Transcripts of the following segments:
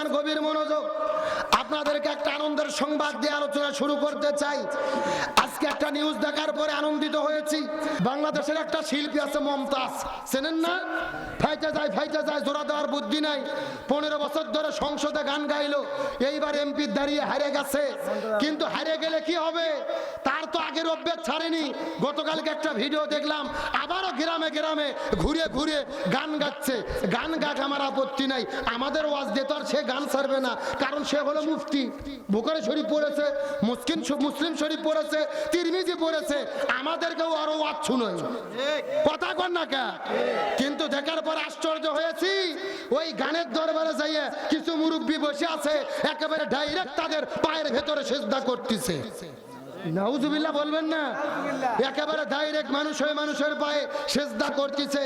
মুসলমান গভীর মনোযোগ। আপনাদেরকে সংবাদ দিয়ে আলোচনা শুরু করতে চাই। আজকে একটা নিউজ দেখার পরে আনন্দিত হয়েছি। বাংলাদেশের একটা শিল্পী আছে মমতাজ। চেনেন না? ফাইতে যায় ফাইতে যায়, জোড়া দেওয়ার বুদ্ধি নাই। পনেরো বছর ধরে সংসদে গান গাইলো। এইবার এমপি দাঁড়িয়ে হারে গেছে। কিন্তু হারে গেলে কি হবে? তার তো আগের অভ্যেস ছাড়েনি। গতকালকে একটা ভিডিও দেখলাম। আবারও গ্রামে গ্রামে ঘুরে ঘুরে গান গাচ্ছে। গান গাক আমার আপত্তি নাই। আমাদের ওয়াজ দিয়ে তো আর সে গান ছাড়বে না। কারণ সে হলো মুফতি। বুকারি শরীফ পড়েছে মুসলিম মুসলিম শরীফ পড়েছে তিরমিজি পড়েছে আমাদেরকেও আরও ওয়াজ শুনোয়। কথা কর না কে কিন্তু দেখার পর আশ্চর্য হয়েছি ওই গানের দরবারে যাইয়ে কিছু মুরব্বী বসে আছে একেবারে ডাইরেক্ট তাদের পায়ের ভেতরে সেজদা করতেছে। নাউজুবিল্লাহ বলবেন না? একেবারে ডাইরেক্ট মানুষ হয়ে মানুষের পায়ে সেজদা করতেছে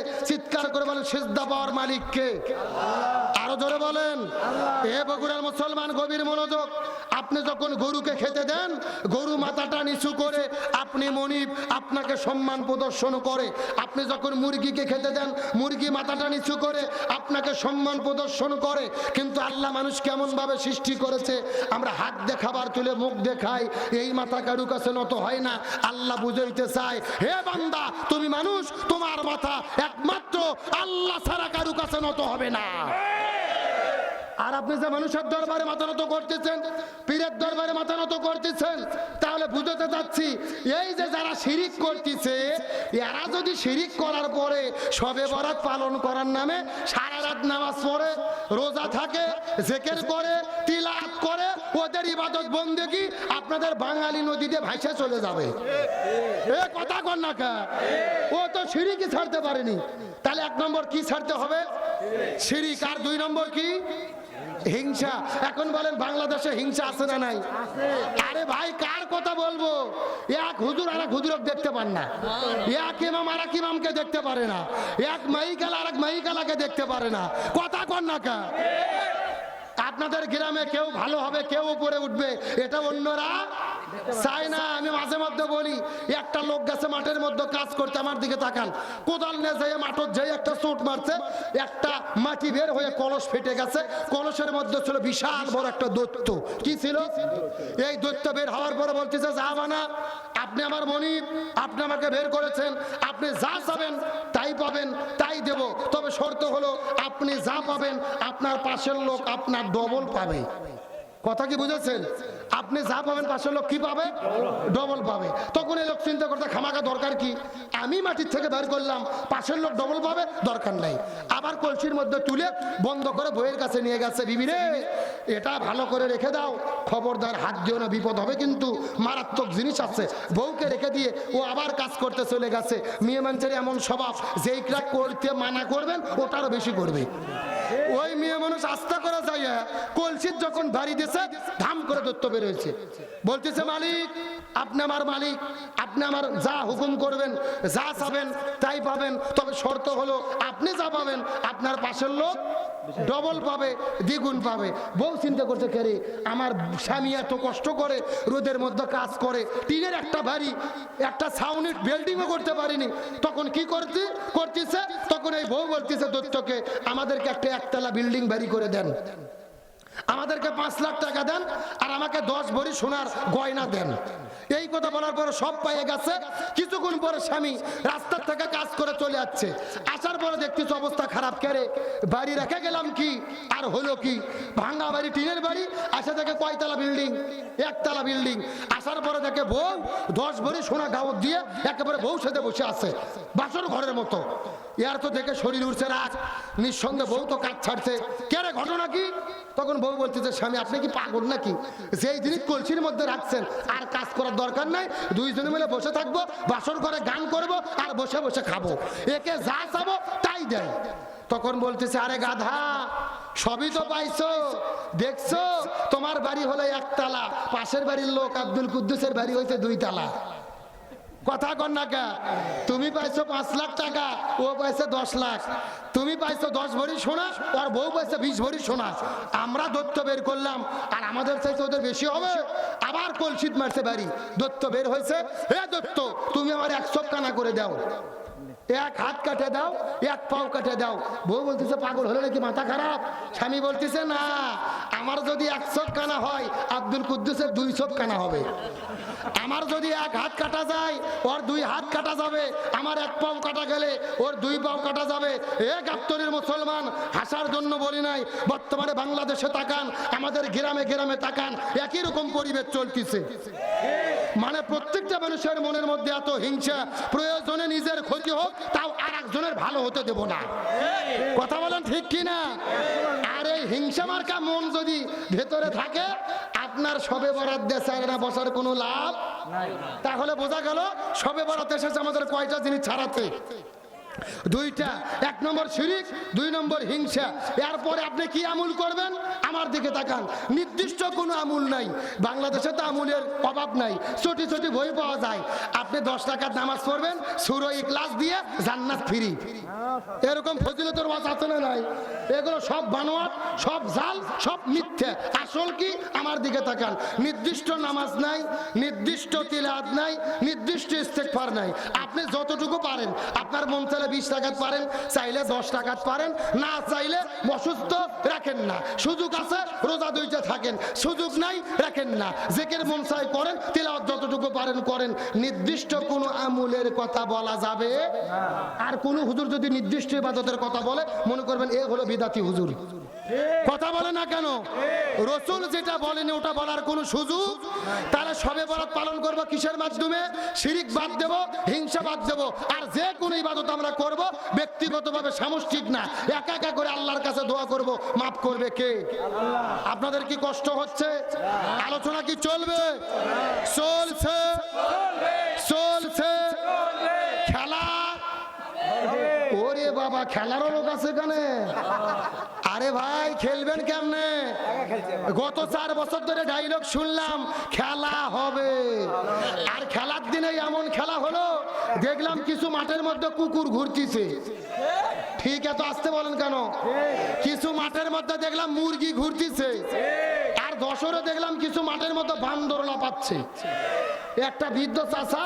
চিৎকার করে বলেন, সেজদা পাওয়ার মালিককে। আরও জোরে বলেন, এ বগুড়ার মুসলমান গভীর মনোযোগ, আপনি যখন গরুকে খেতে দেন, গরু মাথাটা নিচু করে আপনি মনিব আপনাকে সম্মান প্রদর্শন করে। আপনি যখন মুরগিকে খেতে দেন, মুরগি মাথাটা নিচু করে আপনাকে সম্মান প্রদর্শন করে। কিন্তু আল্লাহ মানুষ কেমন ভাবে সৃষ্টি করেছে, আমরা হাত দেখাবার তুলে মুখ দেখাই এই মাথা কারু কাছে নত হয় না। আল্লাহ বুঝাইতে চায়, হে বান্দা, তুমি মানুষ, তোমার মাথা একমাত্র আল্লাহ ছাড়া কারু কাছে নত হবে না। আর আপনি যে মানুষের দরবারে মাথা নত করতেছেন, পীরের দরবারে মাথা নত করতেছেন, তাহলে বুঝতে চাচ্ছি, এই যে যারা শিরিক করতেছে, এরা যদি শিরিক করার পরে সবে বরাত পালন করার নামে সারা রাত নামাজ পড়ে, রোজা থাকে, জেকের করে তিলাত করে ওদের ইবাদত বন্দেগি আপনাদের বাঙালি নদীতে ভাসে চলে যাবে। এ কথা কর না কা। ও তো সিঁড়িকে ছাড়তে পারেনি? তাহলে এক নম্বর কি ছাড়তে হবে? সিঁড়িক আর দুই নম্বর কি? হিংসা। এখন বলেন বাংলাদেশে হিংসা আছে না নাই? আরে ভাই, কার কথা বলব? এক হুজুর আর এক হুজুরক দেখতে পান না। এক ইমাম আর এক ইমামকে দেখতে পারে না। এক মাইকালা আর এক মাইকালাকে দেখতে পারে না। কথা কর না কা। আপনাদের গ্রামে কেউ ভালো হবে কেউ উপরে উঠবে এটা অন্যরা চাই না আমি মাঝে মধ্যে বলি, একটা লোক গেছে মাঠের মধ্যে কাজ করতে, আমার দিকে তাকান। কোদাল নিয়ে যাই মাঠত যাই একটা চোট মারছে, একটা মাটি বের হয়ে কলস ফেটে গেছে, কলসের মধ্যে ছিল বিশাল বড় একটা দৈত্য। কি ছিল? এই দৈত্য বের হওয়ার পরে বলতেছে যা বানা আপনি আমার মনিব, আপনি আমাকে বের করেছেন, আপনি যা চাবেন তাই পাবেন, তাই দেব। তবে শর্ত হলো, আপনি যা পাবেন, আপনার পাশের লোক আপনার ডবল পাবে। কথা কি বুঝেছেন? আপনি যা পাবেন পাশের লোক কি পাবে? ডবল পাবে। তখন এই লোক চিন্তা করতে খামাকা দরকার কি? আমি মাটির থেকে বের করলাম পাশের লোক ডবল পাবে, দরকার নাই। আবার কলসির মধ্যে তুলে বন্ধ করে বইয়ের কাছে নিয়ে গেছে, বিবি রে, এটা ভালো করে রেখে দাও। খবরদার, হাত দিও না, বিপদ হবে কিন্তু মারাত্মক জিনিস আছে। বউকে রেখে দিয়ে ও আবার কাজ করতে চলে গেছে। মেয়ে মানুষের এমন স্বভাব যেইটা করতে মানা করবেন, ওটারও বেশি করবে। ওই মেয়ে মানুষ আস্থা করা যায় কলসির যখন বাড়ি দিয়েছে ধাম করে দত্ত বেরোয়েছে বলতেছে, মালিক, আপনি আমার মালিক, আপনি আমার যা হুকুম করবেন, যা চাবেন, তাই পাবেন। তবে শর্ত হলো, আপনি যা পাবেন, আপনার পাশের লোক ডবল পাবে, দ্বিগুণ পাবে। বউ চিন্তা করছে কেরে আমার স্বামী এত কষ্ট করে, রোদের মধ্যে কাজ করে, টিনের একটা বাড়ি একটা ছাউনির বিল্ডিংও করতে পারিনি। তখন কি করতে, করতেছে? এই বউ বলতেছে দত্তকে আমাদেরকে একটা একতলা বিল্ডিং বাড়ি করে দেন। আমাদেরকে পাঁচ লাখ টাকা দেন আর আমাকে দশ ভরি সোনার গয়না দেন। এই কথা বলার পরে সব পাইয়ে গেছে। কিছুক্ষণ পরে স্বামী রাস্তার থেকে কাজ করে চলে যাচ্ছে। আসার পরে দেখতেছি অবস্থা খারাপ কেড়ে বাড়ি রেখে গেলাম কি? আর হলো কি? ভাঙ্গা বাড়ি, টিনের বাড়ি, আসে দেখে কয়তলা বিল্ডিং, একতলা বিল্ডিং। আসার পরে দেখে বউ দশ ভরি সোনা গাওত দিয়ে একেবারে বউ সাথে বসে আছে, বাসর ঘরের মতো। ইয়ার তো দেখে শরীর উঠছে রাখ নিঃসন্দেহে বউ তো কাজ ছাড়ছে। কেরে ঘটনা কি? তখন বউ বলতেছে স্বামী, আপনি কি পাগল নাকি? যেই জিনিস কলসির মধ্যে রাখছেন, আর কাজ করার দরকার নাই। দুইজনে মিলে বসে থাকব, বাসর করে গান করব, আর বসে বসে খাব। একে যা চাবো, তাই দেয়। তখন বলতেছে, আরে গাধা, সবই তো পাইছো। দেখছ, তোমার বাড়ি হলো একতলা, পাশের বাড়ির লোক আব্দুল কুদ্দুসের বাড়ি হয়েছে দুই তালা কথা কর না কে? তুমি পাইছো পাঁচ লাখ টাকা, ও পাইছে দশ লাখ। তুমি পাইছো দশ ভরি সোনা আর বউ পাইছে বিশ ভরি সোনা। আমরা দত্ত বের করলাম, আর আমাদের চাইতে ওদের বেশি হবে। আবার কলসিত মারছে বাড়ি। দত্ত বের হয়েছে, হে দত্ত, তুমি আমার একশো কানা করে দাও। এক হাত কাটে দাও, এক পাও কাটে দাও। বউ বলতেছে, পাগল হলে নাকি মাথা খারাপ? স্বামী বলতেছে, না, আমার যদি এক চোখ কানা হয়, আব্দুল কুদ্দুসের দুই চোখ কানা হবে। আমার যদি এক হাত কাটা যায়, ওর দুই হাত কাটা যাবে। আমার এক পাও কাটা গেলে ওর দুই পাও কাটা যাবে। এ গাপ্তরের মুসলমান, হাসার জন্য বলি নাই, বর্তমানে বাংলাদেশে তাকান, আমাদের গ্রামে গ্রামে তাকান, একই রকম পরিবেশ চলতেছে। মানে প্রত্যেকটা মানুষের মনের মধ্যে এত হিংসা, প্রয়োজনে নিজের ক্ষতি হোক, তাও আর একজনের ভালো হতে দেব না। কথা বলেন ঠিক কিনা? আর এই হিংসা মার্কা মন যদি ভেতরে থাকে, আপনার সবে বরাত দেশে না বসার কোনো লাভ? তাহলে বোঝা গেল, সবে বরাত এসেছে আমাদের কয়টা জিনিস ছাড়াতে? দুইটা, এক নম্বর শিরিক, দুই নম্বর হিংসা। এরপরে আপনি কি আমুল করবেন? আমার দিকে তাকান। নির্দিষ্ট কোনো আমুল নাই। বাংলাদেশে তো আমুলের অভাব নাই। ছোটি ছোটি বই পাওয়া যায়। আপনি দশ টাকার নামাজ পড়বেন, সুরো ক্লাস দিয়ে জান্নাত ফ্রি। এরকম ফজিলতের ওয়াজ আছে না নাই? এগুলো সব বানোয়াট, সব জাল, সব মিথ্যে। আসল কি? আমার দিকে তাকান। নির্দিষ্ট নামাজ নাই, নির্দিষ্ট তিলাদ নাই, নির্দিষ্ট ইস্তেকফার নাই। আপনি যতটুকু পারেন, আপনার মন চাইলে বিশ টাকাত পারেন, চাইলে দশ টাকাত পারেন, না চাইলে অসুস্থ রাখেন না। সুযোগ আছে, রোজা দুইটা থাকেন। সুযোগ নাই, রাখেন না। জেকের মন চাই করেন, তিলাওয়াত যতটুকু পারেন করেন। নির্দিষ্ট কোনো আমুলের কথা বলা যাবে? আর কোন হুজুর যদি নির্দিষ্ট ইবাদতের কথা বলে, মনে করবেন এ হলো বিদাতি হুজুর। কথা বলে না কেন? রসুল যেটা বলেনি, ওটা বলার কোনো সুযোগ তাহলে সবে বরাত পালন করব কিসের মাধ্যমে? শিরিক বাদ দেব, হিংসা বাদ দেব। আর যে কোনো ইবাদত আমরা করব, ব্যক্তিগতভাবে সামষ্টিক না। একা একা করে আল্লাহর কাছে দোয়া করব, মাফ করবে কে? আপনাদের কি কষ্ট হচ্ছে? আলোচনা কি চলবে? চলছে। চলছে খেলা বাবা, খেলারও লোক আছে এখানে। আরে ভাই, খেলবেন কেমনে? গত চার বছর ধরে ডাইলগ শুনলাম, খেলা হবে। আর খেলার দিনে এমন খেলা হলো, দেখলাম কিছু মাঠের মধ্যে কুকুর ঘুরতিছে। ঠিক এত আসতে বলেন কেন? কিছু মাঠের মধ্যে দেখলাম মুরগি ঘুরতিছে। আর দশরে দেখলাম কিছু মাঠের মধ্যে বান্দর লাপাচ্ছে একটা বৃদ্ধ চাষা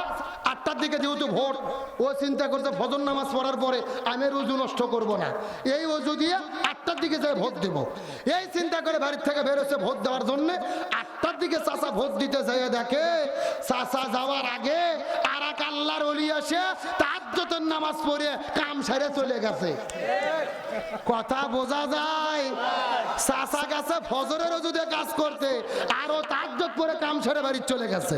আটটার দিকে যেহেতু ভোট ও চিন্তা করছে ফজর নামাজ পড়ার পরে আমি আর উজু নষ্ট করব না। এই উজু দিয়ে আটটার দিকে যাই ভোট দেব। এই চিন্তা করে বাড়ির থেকে বেরোচ্ছে ভোট দেওয়ার জন্য আটটার দিকে চাষা ভোট দিতে যাই দেখে চাষা যাওয়ার আগে আর এক আল্লাহর অলি আসে তাজ্জতের নামাজ পড়ে কাম সেরে চলে গেছে। কথা বোঝা যায় চাষা গেছে ফজরের ওজুদে কাজ করতে আরও তাজ্জত পরে কাম ছেড়ে বাড়ির চলে গেছে।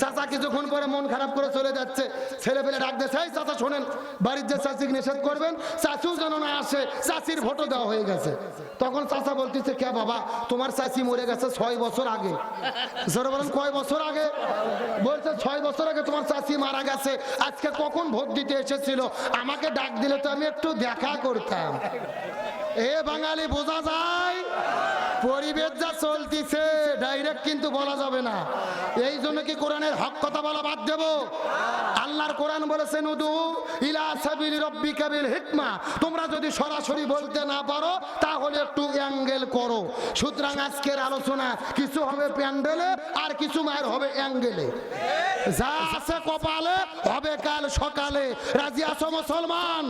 চাচা কিছুক্ষণ পরে মন খারাপ করে চলে যাচ্ছে ছেলে পেলে ডাক দিয়েছে এই চাচা, শোনেন, বাড়ির যে চাচিকে নিষেধ করবেন, চাচিও যেন না আসে, চাচির ভোটও দেওয়া হয়ে গেছে। তখন চাচা বলতেছে, কে বাবা, তোমার চাচি মরে গেছে ছয় বছর আগে। জোরে বলেন, কয় বছর আগে? বলছে, ছয় বছর আগে তোমার চাচি মারা গেছে, আজকে কখন ভোট দিতে এসেছিল? আমাকে ডাক দিলে তো আমি একটু দেখা করতাম। এ বাঙালি, বোঝা যায়? পরিবেশ যা চলতিছে ডাইরেক্ট কিন্তু বলা যাবে না। এই জন্য কি কোরআনের হক কথা বলা বাদ দেব? আল্লাহর কোরআন বলেছেন উদু ইলা সাবিল রব্বিকা বিল হিকমা। তোমরা যদি সরাসরি বলতে না পারো, তাহলে একটু অ্যাঙ্গেল করো। সুতরাং আজকের আলোচনা, কিছু হবে প্যান্ডেলে আর কিছু মায়ের হবে অ্যাঙ্গেলে। যা আছে কপালে, হবে কাল সকালে। রাজি আছো মুসলমান?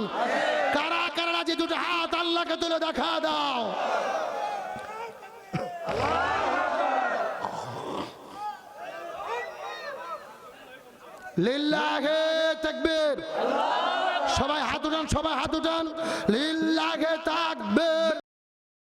কারা কারা রাজি? দুটো হাত আল্লাহকে তুলে দেখা দাও। লিল্লাহে তাকবীর। সবাই হাত উঠান সবাই হাত উঠান। লিল্লাহে তাকবীর।